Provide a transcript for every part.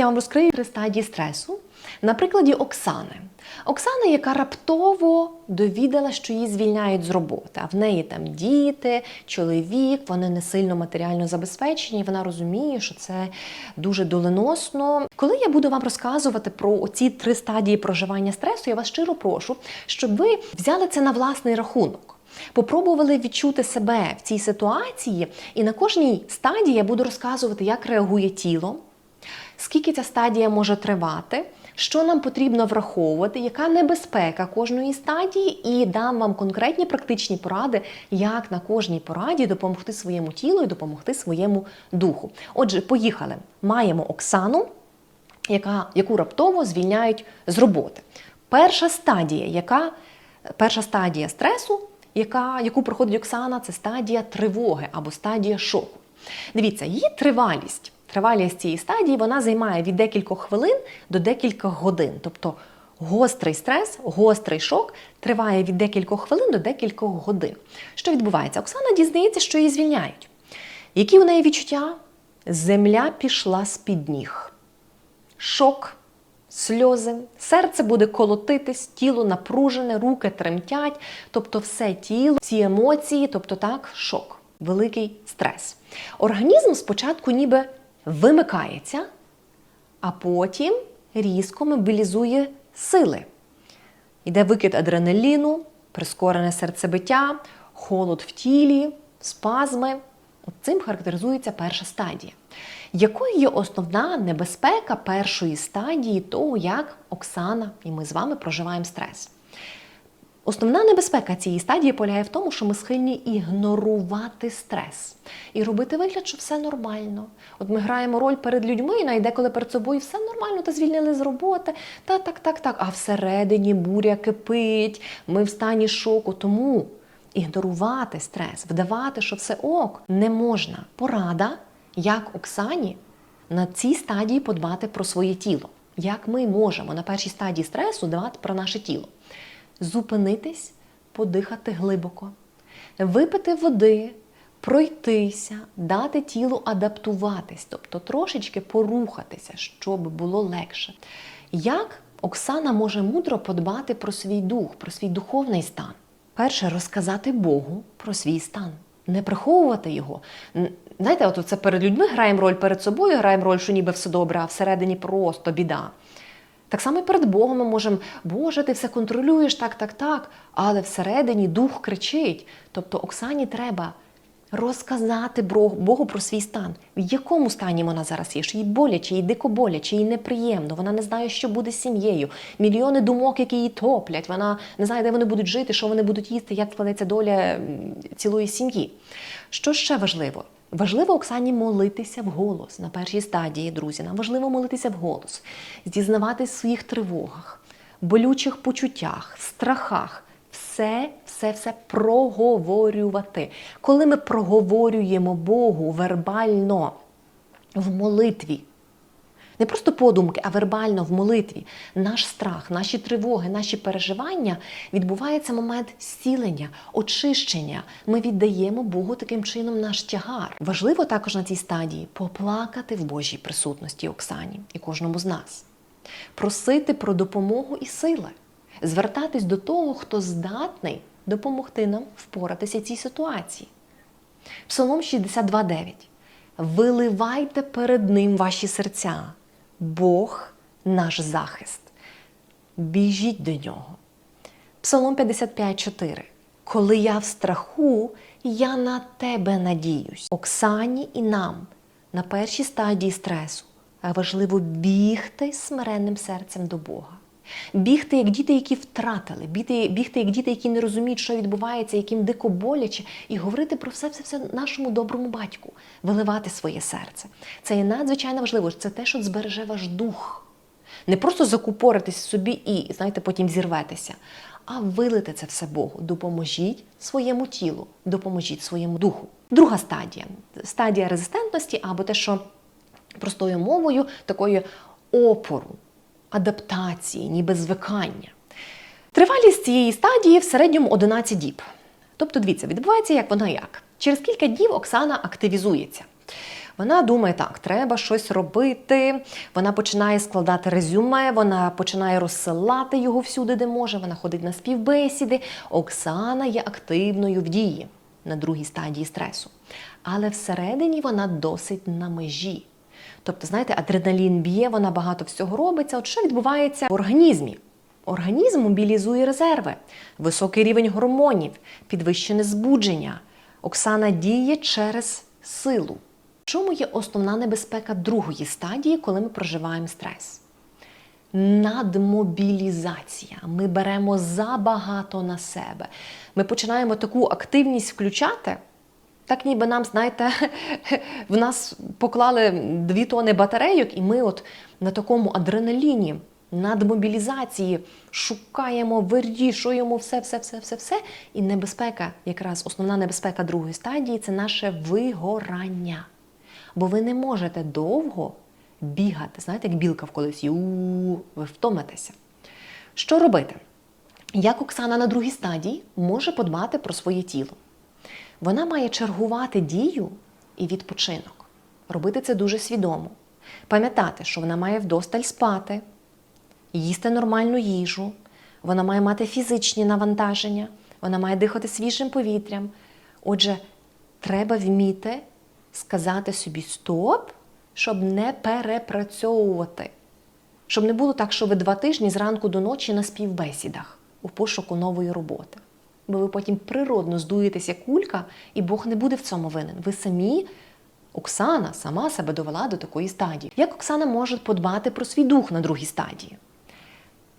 я вам розкрию три стадії стресу на прикладі Оксани. Оксана, яка раптово довідала, що її звільняють з роботи, а в неї там діти, чоловік, вони не сильно матеріально забезпечені. Вона розуміє, що це дуже доленосно. Коли я буду вам розказувати про ці три стадії проживання стресу, я вас щиро прошу, щоб ви взяли це на власний рахунок. Попробували відчути себе в цій ситуації, і на кожній стадії я буду розказувати, як реагує тіло, скільки ця стадія може тривати, що нам потрібно враховувати, яка небезпека кожної стадії, і дам вам конкретні практичні поради, як на кожній пораді допомогти своєму тілу і допомогти своєму духу. Отже, поїхали. Маємо Оксану, яка, яку раптово звільняють з роботи. Перша стадія, яка перша стадія стресу, яка, яку проходить Оксана, це стадія тривоги або стадія шоку. Дивіться, її тривалість. Тривалість цієї стадії вона займає від декількох хвилин до декількох годин. Тобто гострий стрес, гострий шок триває від декількох хвилин до декількох годин. Що відбувається? Оксана дізнається, що її звільняють. Які у неї відчуття? Земля пішла з-під ніг. Шок, сльози, серце буде колотитись, тіло напружене, руки тремтять, тобто все тіло, ці емоції, тобто так, шок, великий стрес. Організм спочатку ніби вимикається, а потім різко мобілізує сили. Йде викид адреналіну, прискорене серцебиття, холод в тілі, спазми. От Цим характеризується перша стадія. Якою є основна небезпека першої стадії того, як Оксана і ми з вами проживаємо стрес? Основна небезпека цієї стадії полягає в тому, що ми схильні ігнорувати стрес і робити вигляд, що все нормально. От ми граємо роль перед людьми, і деколи перед собою все нормально, та звільнили з роботи, та так, так, так. А всередині буря кипить, ми в стані шоку. Тому ігнорувати стрес, вдавати, що все ок, не можна. Порада, як Оксані на цій стадії подбати про своє тіло. Як ми можемо на першій стадії стресу дбати про наше тіло зупинитись, подихати глибоко, випити води, пройтися, дати тілу адаптуватись, тобто трошечки порухатися, щоб було легше. Як Оксана може мудро подбати про свій дух, про свій духовний стан? Перше, розказати Богу про свій стан, не приховувати його. Знаєте, от це перед людьми граємо роль перед собою, граємо роль, що ніби все добре, а всередині просто біда. Так само і перед Богом ми можемо, Боже, ти все контролюєш, так, так, так, але всередині дух кричить. Тобто Оксані треба розказати Богу про свій стан. В якому стані вона зараз є? Що їй боляче, їй дико боляче, їй неприємно, вона не знає, що буде з сім'єю. Мільйони думок, які її топлять, вона не знає, де вони будуть жити, що вони будуть їсти, як складеться доля цілої сім'ї. Що ще важливо? Важливо Оксані молитися вголос на першій стадії, друзі. Нам важливо молитися вголос, зізнаватись в своїх тривогах, болючих почуттях, страхах. Все, все, все проговорювати. Коли ми проговорюємо Богу вербально в молитві, не просто подумки, а вербально в молитві. Наш страх, наші тривоги, наші переживання відбувається момент зцілення, очищення. Ми віддаємо Богу таким чином наш тягар. Важливо також на цій стадії поплакати в Божій присутності Оксані і кожному з нас, просити про допомогу і сили, звертатись до того, хто здатний допомогти нам впоратися цій ситуації. Псалом 62.9. Виливайте перед ним ваші серця. Бог наш захист. Біжіть до нього. Псалом 55.4. Коли я в страху, я на тебе надіюсь. Оксані і нам на першій стадії стресу важливо бігти смиренним серцем до Бога. Бігти як діти, які втратили, бігти, бігти як діти, які не розуміють, що відбувається, яким дико боляче, і говорити про все, все, все нашому доброму батьку, виливати своє серце. Це є надзвичайно важливо. Це те, що збереже ваш дух. Не просто закупоритись собі і, знаєте, потім зірветеся, а вилити це все Богу. Допоможіть своєму тілу, допоможіть своєму духу. Друга стадія стадія резистентності або те, що простою мовою такої опору, адаптації, ніби звикання. Тривалість цієї стадії в середньому 11 діб. Тобто, дивіться, відбувається як вона як. Через кілька днів Оксана активізується. Вона думає, так, треба щось робити. Вона починає складати резюме, вона починає розсилати його всюди, де може. Вона ходить на співбесіди. Оксана є активною в дії на другій стадії стресу. Але всередині вона досить на межі. Тобто, знаєте, адреналін б'є, вона багато всього робиться. От що відбувається в організмі? Організм мобілізує резерви, високий рівень гормонів, підвищене збудження. Оксана діє через силу. Чому є основна небезпека другої стадії, коли ми проживаємо стрес? Надмобілізація. Ми беремо забагато на себе. Ми починаємо таку активність включати. Так ніби нам, знаєте, в нас поклали дві тони батарейок, і ми от на такому адреналіні, надмобілізації шукаємо, вирішуємо все, все, все, все, все. І небезпека, якраз основна небезпека другої стадії це наше вигорання. Бо ви не можете довго бігати, знаєте, як білка в колесі, ви втомитеся. Що робити? Як Оксана на другій стадії може подбати про своє тіло? Вона має чергувати дію і відпочинок. Робити це дуже свідомо. Пам'ятати, що вона має вдосталь спати, їсти нормальну їжу, вона має мати фізичні навантаження, вона має дихати свіжим повітрям. Отже, треба вміти сказати собі стоп, щоб не перепрацьовувати. Щоб не було так, що ви два тижні зранку до ночі на співбесідах у пошуку нової роботи. Бо ви потім природно здуєтеся кулька, і Бог не буде в цьому винен. Ви самі, Оксана, сама себе довела до такої стадії. Як Оксана може подбати про свій дух на другій стадії?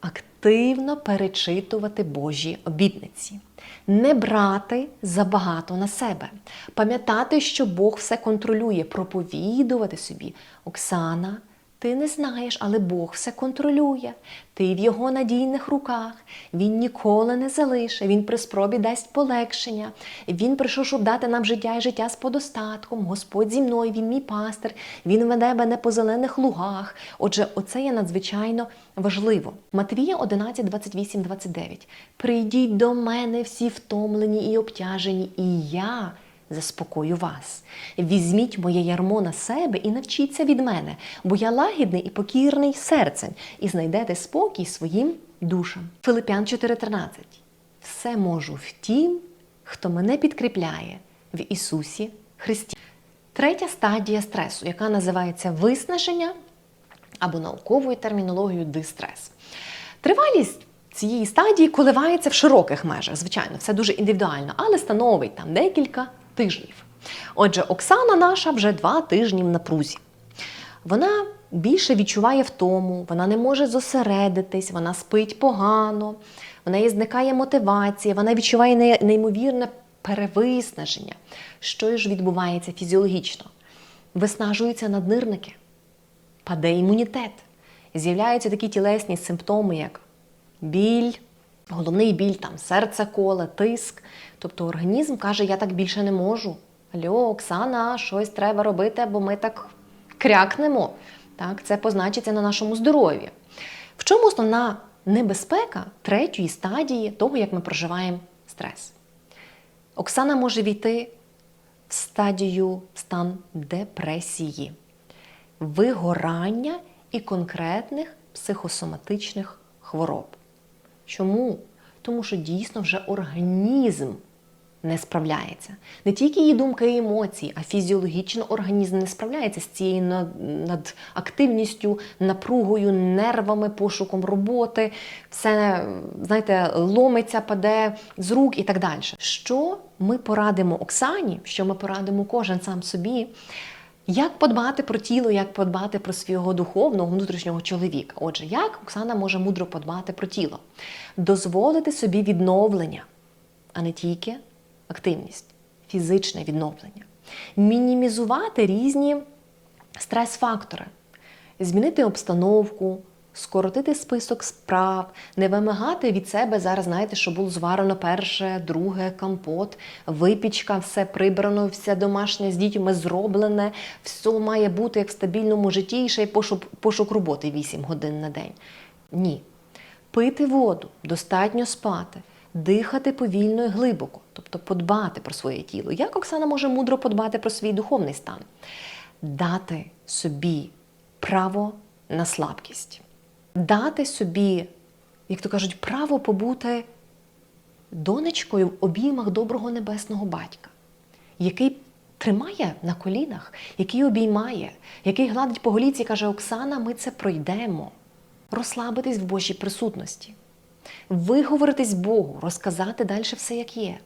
Активно перечитувати Божі обітниці, не брати забагато на себе, пам'ятати, що Бог все контролює, проповідувати собі. Оксана, ти не знаєш, але Бог все контролює. Ти в його надійних руках. Він ніколи не залише, він при спробі дасть полегшення. Він прийшов, щоб дати нам життя і життя з подостатком. Господь зі мною, він мій пастир, він веде мене по зелених лугах. Отже, оце є надзвичайно важливо. Матвія 11, 28, 29. Прийдіть до мене всі втомлені і обтяжені, і я заспокою вас. Візьміть моє ярмо на себе і навчіться від мене, бо я лагідний і покірний серцем, і знайдете спокій своїм душам. Филипян 4:13. Все можу в тім, хто мене підкріпляє в Ісусі Христі. Третя стадія стресу, яка називається виснаження або науковою термінологією дистрес. Тривалість цієї стадії коливається в широких межах, звичайно, все дуже індивідуально, але становить там декілька тижнів. Отже, Оксана наша вже два тижні в напрузі. Вона більше відчуває втому, вона не може зосередитись, вона спить погано, в неї зникає мотивація, вона відчуває неймовірне перевиснаження. Що ж відбувається фізіологічно? Виснажуються наднирники, паде імунітет. З'являються такі тілесні симптоми, як біль, головний біль, там серце коле, тиск. Тобто організм каже, я так більше не можу. Алло, Оксана, щось треба робити, бо ми так крякнемо. Так, це позначиться на нашому здоров'ї. В чому основна небезпека третьої стадії того, як ми проживаємо стрес? Оксана може війти в стадію стан депресії, вигорання і конкретних психосоматичних хвороб. Чому? Тому що дійсно вже організм не справляється. Не тільки її думки і емоції, а фізіологічно організм не справляється з цією над- надактивністю, напругою, нервами, пошуком роботи. Все, знаєте, ломиться, паде з рук і так далі. Що ми порадимо Оксані, що ми порадимо кожен сам собі? Як подбати про тіло, як подбати про свого духовного внутрішнього чоловіка? Отже, як Оксана може мудро подбати про тіло? Дозволити собі відновлення, а не тільки активність, фізичне відновлення, мінімізувати різні стрес-фактори, змінити обстановку, скоротити список справ, не вимагати від себе зараз, знаєте, що було зварено перше, друге, компот, випічка, все прибрано, все домашнє з дітьми зроблене, все має бути як в стабільному житті і ще й пошук, пошук роботи 8 годин на день. Ні. Пити воду, достатньо спати, дихати повільно і глибоко, тобто подбати про своє тіло. Як Оксана може мудро подбати про свій духовний стан? дати собі право на слабкість, дати собі, як то кажуть, право побути донечкою в обіймах доброго небесного батька, який тримає на колінах, який обіймає, який гладить по голіці і каже: Оксана, ми це пройдемо. Розслабитись в Божій присутності, виговоритись Богу, розказати далі все, як є,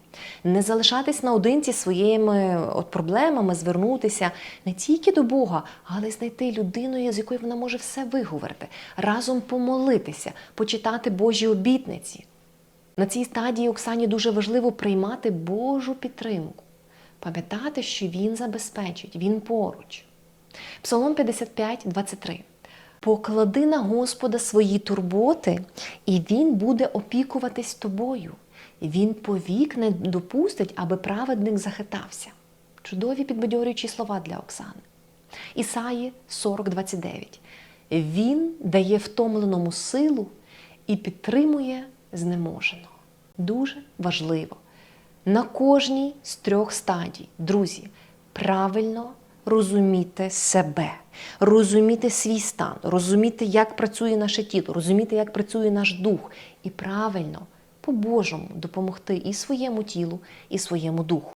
не залишатись наодинці своїми от проблемами, звернутися не тільки до Бога, але й знайти людину, з якою вона може все виговорити, разом помолитися, почитати Божі обітниці. На цій стадії Оксані дуже важливо приймати Божу підтримку, пам'ятати, що Він забезпечить, Він поруч. Псалом 55, 23. Поклади на Господа свої турботи, і Він буде опікуватись тобою. Він повік не допустить, аби праведник захитався. Чудові підбадьорюючі слова для Оксани. Ісаї 40, 29. Він дає втомленому силу і підтримує знеможеного. Дуже важливо. На кожній з трьох стадій, друзі, правильно розуміти себе, розуміти свій стан, розуміти, як працює наше тіло, розуміти, як працює наш дух, і правильно по-божому допомогти і своєму тілу, і своєму духу.